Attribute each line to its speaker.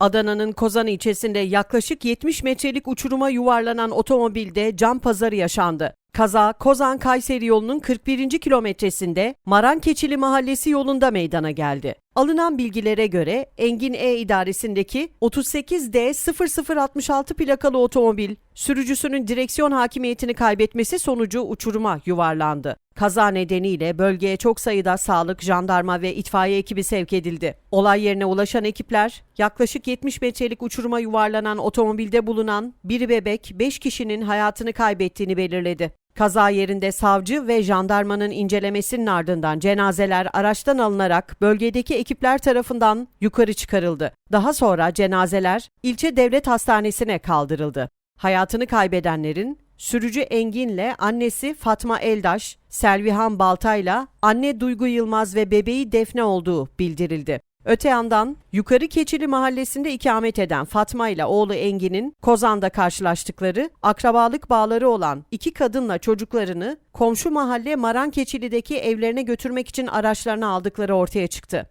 Speaker 1: Adana'nın Kozan ilçesinde yaklaşık 70 metrelik uçuruma yuvarlanan otomobilde can pazarı yaşandı. Kaza Kozan-Kayseri yolunun 41. kilometresinde Marankeçili Mahallesi yolunda meydana geldi. Alınan bilgilere göre Engin E idaresindeki 38D0066 plakalı otomobil sürücüsünün direksiyon hakimiyetini kaybetmesi sonucu uçuruma yuvarlandı. Kaza nedeniyle bölgeye çok sayıda sağlık, jandarma ve itfaiye ekibi sevk edildi. Olay yerine ulaşan ekipler yaklaşık 70 metrelik uçuruma yuvarlanan otomobilde bulunan bir bebek 5 kişinin hayatını kaybettiğini belirledi. Kaza yerinde savcı ve jandarmanın incelemesinin ardından cenazeler araçtan alınarak bölgedeki ekipler tarafından yukarı çıkarıldı. Daha sonra cenazeler ilçe devlet hastanesine kaldırıldı. Hayatını kaybedenlerin sürücü Engin'le annesi Fatma Eldaş, Selvihan Baltay'la anne Duygu Yılmaz ve bebeği Defne olduğu bildirildi. Öte yandan Yukarı Keçili mahallesinde ikamet eden Fatma ile oğlu Engin'in Kozan'da karşılaştıkları akrabalık bağları olan iki kadınla çocuklarını komşu mahalle Marankeçili'deki evlerine götürmek için araçlarına aldıkları ortaya çıktı.